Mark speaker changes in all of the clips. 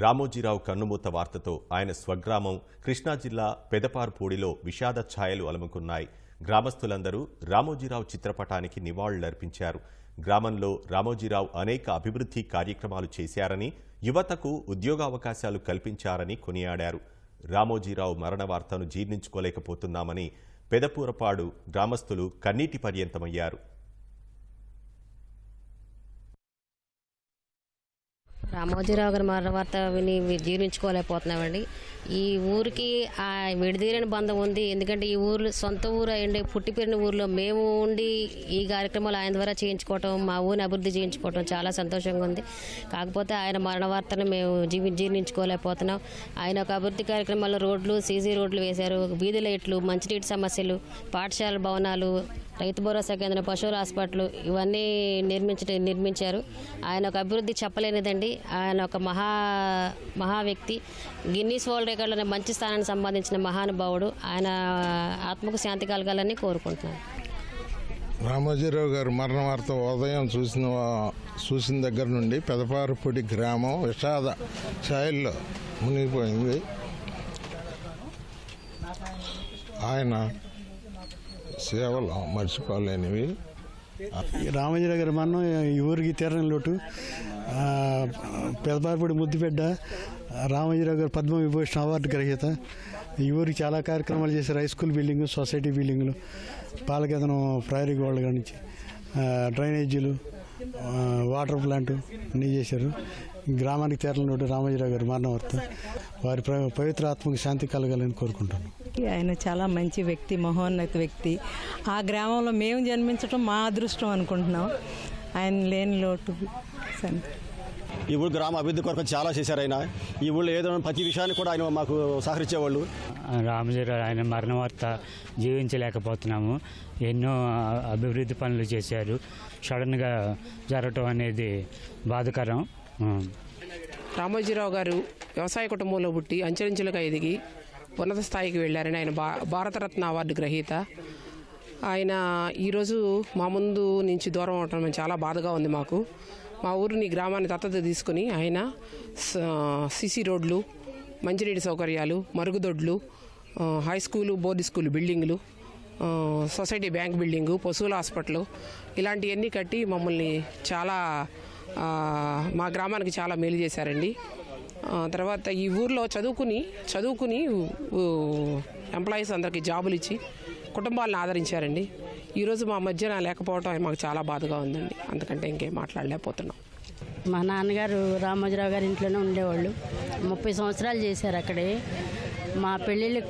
Speaker 1: రామోజీరావు కన్నుమూత వార్తతో ఆయన స్వగ్రామం కృష్ణా జిల్లా పెదపార్పూడిలో విషాద ఛాయలు అలముకున్నాయి. గ్రామస్తులందరూ రామోజీరావు చిత్రపటానికి నివాళులర్పించారు. గ్రామంలో రామోజీరావు అనేక అభివృద్ధి కార్యక్రమాలు చేశారని యువతకు ఉద్యోగావకాశాలు కల్పించారని కొనియాడారు. రామోజీరావు మరణ వార్తను జీర్ణించుకోలేకపోతున్నామని పెదపూరపాడు గ్రామస్తులు కన్నీటి పర్యంతమయ్యారు.
Speaker 2: రామోజీరావు గారి మరణ వార్త విని జీర్ణించుకోలేకపోతున్నామండి. ఈ ఊరికి ఆ విడదీరని బంధం ఉంది. ఎందుకంటే ఈ ఊరు సొంత ఊరు అయ్యండి పుట్టి పెరిగిన ఊర్లో మేము ఉండి ఈ కార్యక్రమాలు ఆయన ద్వారా చేయించుకోవటం మా ఊరిని అభివృద్ధి చేయించుకోవటం చాలా సంతోషంగా ఉంది. కాకపోతే ఆయన మరణ వార్తను మేము జీవి జీర్ణించుకోలేకపోతున్నాం. ఆయన ఒక అభివృద్ధి కార్యక్రమాల్లో రోడ్లు సీసీ రోడ్లు వేశారు. వీధి లైట్లు మంచినీటి సమస్యలు పాఠశాల భవనాలు రైతు భరోసా కేంద్రం పశువుల హాస్పిటల్ ఇవన్నీ నిర్మించ నిర్మించారు. ఆయన ఒక అభివృద్ధి చెప్పలేనిదండి. ఆయన ఒక మహా మహా వ్యక్తి. గిన్నీస్ వరల్డ్ రికార్డులోనే మంచి స్థానానికి సంబంధించిన మహానుభావుడు. ఆయన ఆత్మకు శాంతి కలగాలని కోరుకుంటున్నాను.
Speaker 3: రామోజీరావు గారు మరణ వార్త ఉదయం చూసిన చూసిన దగ్గర నుండి పెదపారపూడి గ్రామం విషాద ఛాయల్లో మునిగిపోయింది. ఆయన సేవలు మర్చిపోలేనివి.
Speaker 4: రామజీరావు గారి మరణం ఈ ఊరికి తీరని లోటు. పెదపారపూడి ముద్దుబిడ్డ రామంజరావు గారు పద్మ విభూషణ అవార్డు గ్రహీత. ఈ ఊరికి చాలా కార్యక్రమాలు చేశారు. హై స్కూల్ బిల్డింగ్ సొసైటీ బిల్డింగ్లు పాలకేతనం ప్రయరీ గోల్డ్ నుంచి డ్రైనేజీలు వాటర్ ప్లాంట్ అన్నీ చేశారు. గ్రామానికి లోటు రామజీరావు గారి మరణం వార్త వారి పవిత్ర ఆత్మకు శాంతి కలగాలని కోరుకుంటున్నాను
Speaker 5: ఆయన చాలా మంచి వ్యక్తి మహోన్నత వ్యక్తి. ఆ గ్రామంలో మేము జన్మించడం మా అదృష్టం అనుకుంటున్నాం. ఆయన లేని లోటు.
Speaker 6: ఈ ఊరు గ్రామ అభివృద్ధి కొరకు చాలా చేశారు ఆయన. ఈ ఊళ్ళో ఏదో ప్రతి విషయాన్ని కూడా ఆయన మాకు సహకరించేవాళ్ళు.
Speaker 7: రామజీరావు ఆయన మరణ వార్త జీవించలేకపోతున్నాము. ఎన్నో అభివృద్ధి పనులు చేశారు. సడన్గా జరగటం అనేది బాధకరం.
Speaker 8: రామోజీరావు గారు వ్యవసాయ కుటుంబంలో పుట్టి అంచెలంచెలుగా ఎదిగి ఉన్నత స్థాయికి వెళ్ళారని ఆయన భా భారతరత్న అవార్డు గ్రహీత. ఆయన ఈరోజు మా ముందు నుంచి దూరం అవటం చాలా బాధగా ఉంది మాకు. మా ఊరిని గ్రామాన్ని దత్తత తీసుకుని ఆయన సిసి రోడ్లు మంచినీటి సౌకర్యాలు మరుగుదొడ్లు హై స్కూలు బోర్డు స్కూల్ బిల్డింగ్లు సొసైటీ బ్యాంక్ బిల్డింగు పశువుల హాస్పిటల్ ఇలాంటివన్నీ కట్టి మమ్మల్ని చాలా మా గ్రామానికి చాలా మేలు చేశారండి. తర్వాత ఈ ఊర్లో చదువుకుని చదువుకుని ఎంప్లాయీస్ అందరికీ జాబులు ఇచ్చి కుటుంబాలను ఆదరించారండి. ఈరోజు మా మధ్యన లేకపోవడం మాకు చాలా బాధగా ఉందండి. అందుకంటే ఇంకేం మాట్లాడలేకపోతున్నాం.
Speaker 9: మా నాన్నగారు రామోజీరావు గారి ఇంట్లోనే ఉండేవాళ్ళు. ముప్పై సంవత్సరాలు చేశారు అక్కడే. మా పెళ్ళిళ్ళు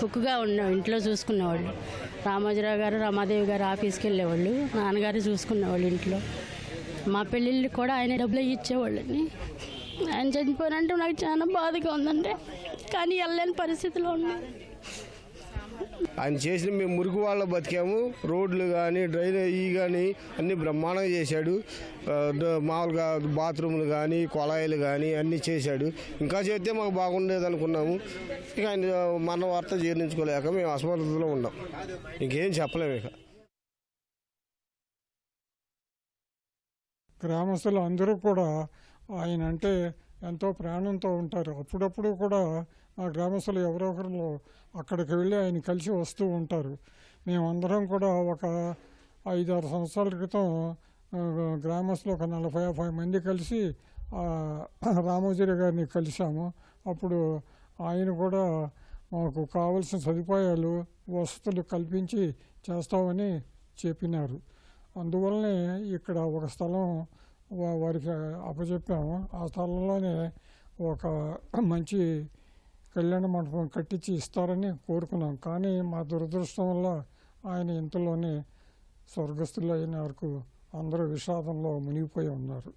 Speaker 9: కుక్కుగా ఉన్న ఇంట్లో చూసుకునేవాళ్ళు. రామోజీరావు గారు రమాదేవి గారు ఆఫీస్కి వెళ్ళేవాళ్ళు. నాన్నగారు చూసుకునేవాళ్ళు ఇంట్లో. మా పెళ్ళిళ్ళు కూడా ఆయన డబ్బులు ఇచ్చేవాళ్ళని. ఆయన చనిపోయినంటే నాకు చాలా బాధగా ఉందండి. కానీ వెళ్ళలేని పరిస్థితిలో ఉన్నాయి
Speaker 10: ఆయన చేసిన మేము మురుగు వాళ్ళ బతికాము. రోడ్లు కానీ డ్రైనేజీ కానీ అన్ని బ్రహ్మాండంగా చేశాడు. మామూలుగా బాత్రూములు కానీ కొళాయిలు కానీ అన్నీ చేశాడు. ఇంకా చేస్తే మాకు బాగుండేది అనుకున్నాము. ఇక ఆయన మన వార్త జీర్ణించుకోలేక మేము అసమర్థతలో ఉన్నాం. ఇంకేం చెప్పలేము ఇక.
Speaker 11: గ్రామస్తులు అందరూ కూడా ఆయన అంటే ఎంతో ప్రాణంతో ఉంటారు. అప్పుడప్పుడు కూడా మా గ్రామస్తులు ఎవరో ఒకరు అక్కడికి వెళ్ళి ఆయన కలిసి వస్తూ ఉంటారు. మేమందరం కూడా ఒక ఐదారు సంవత్సరాల క్రితం గ్రామస్తులు ఒక నలభై యాభై మంది కలిసి ఆ, రామోజీరావు గారిని కలిశాము. అప్పుడు ఆయన కూడా మాకు కావలసిన సదుపాయాలు వసతులు కల్పించి చేస్తామని చెప్పినారు. అందువల్లనే ఇక్కడ ఒక స్థలం వారికి అప్పచెప్పాము ఆ స్థలంలోనే ఒక మంచి కళ్యాణ మండపం కట్టించి ఇస్తారని కోరుకున్నాం. కానీ మా దురదృష్టం వల్ల ఆయన ఇంతలోనే స్వర్గస్థులు అయిన వరకు అందరూ విషాదంలో మునిగిపోయి ఉన్నారు.